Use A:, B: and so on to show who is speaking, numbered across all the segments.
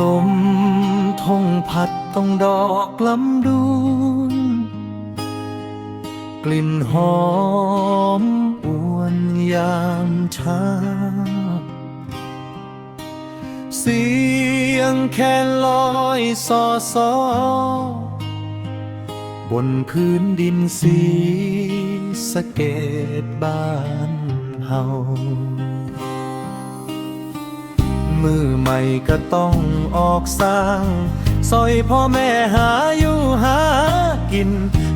A: ลมทงพัดต้องดอกลำดวนกลิ่นหอมอวนยามเช้า เสียงแค่ลอยซอซอบนพื้นดินสีสะเกตบ้านเฮา มือใหม่ก็ต้องออกสร้างซอยพ่อแม่หาอยู่หากิน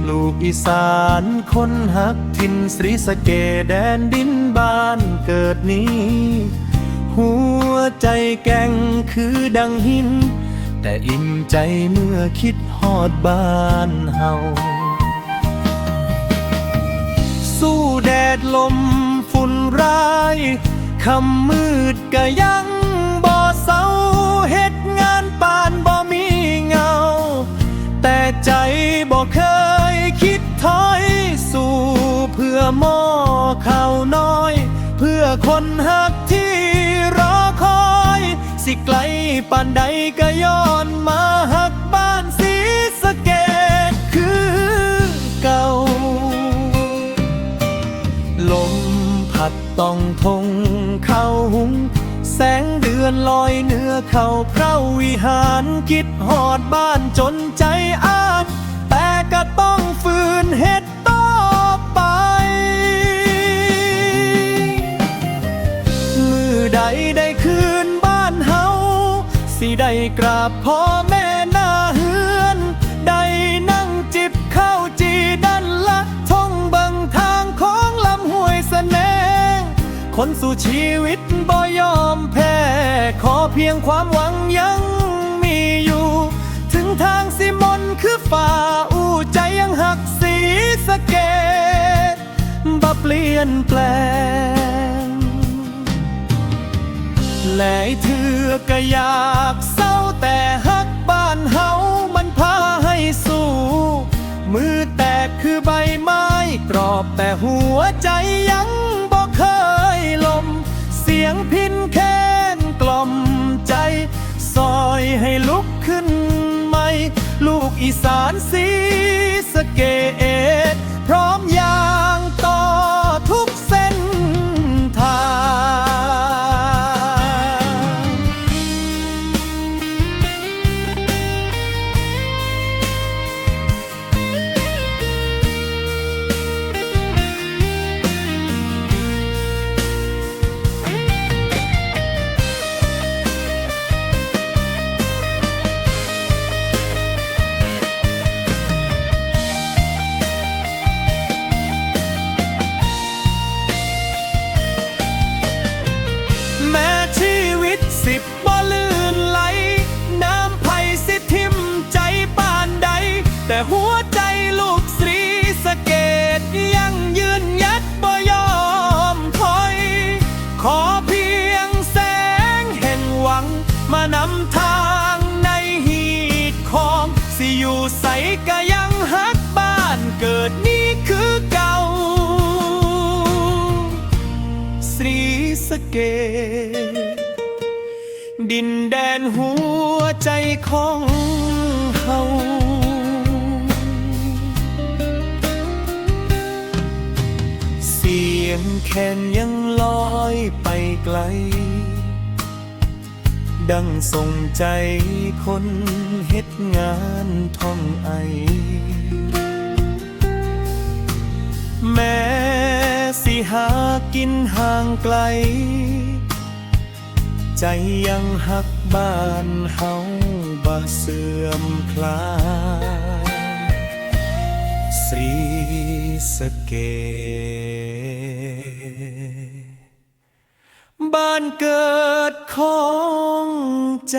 A: ลูกอีสานคนหักทินสรีสะเกแดนดินบ้านเกิดนี้ หัวใจแก่งคือดังหิน แต่อิ่มใจเมื่อคิดฮอดบ้านเฮาสู้แดดลมฝุ่นร้ายคำมืดก็ยัง ข้าวน้อย เพื่อคนหักที่รอคอย สิไกลปานใดก็ย้อนมาหักบ้านสีสะเกตคือเก่า ลมพัดต้องทงเข้าหุง แสงเดือนลอยเหนือเขาเพราวิหารคิดหอดบ้านจนใจอ้านแต่ก็ต้องฝืนเฮ็ด กราบพ่อแม่หน้าเฮือน ได้นั่งจิบข้าวจีด้านละท่องเบิงทางของลำห้วยสแสนงคนสู่ชีวิตบ่ยอมแพ้ ขอเพียงความหวังยังมีอยู่ ถึงทางสิมนคือฝ่าอู้ใจยังหักสีสะเกตบ่เปลี่ยนแปลง และไอ้เธอก็อยากเศร้าแต่ฮักบ้านเฮามันพาให้สู้ มือแตกคือใบไม้กรอบแต่หัวใจยังบ่เคยลม เสียงพินแค้นกล่อมใจซอยให้ลุกขึ้นใหม่ ลูกอีสานสีสเกตพ หัวใจลูกสรีสะเกดยังยืนยัดบ่ยอมถอย ขอเพียงแสงแห่งหวัง มานำทางในหีดของสิอยู่ใสก็ยังฮักบ้านเกิดนี่คือเก่าศรีสะเกดดินแดนหัวใจของ ยงแคนยังลอยไปไกล ดังส่งใจคนเฮ็ดงานท่องไอ แม้สิหากินห่างไกล ใจยังหักบ้านเฮาบ่เสื่อมคลายศรีสะเกษ บ้านเกิดของใจ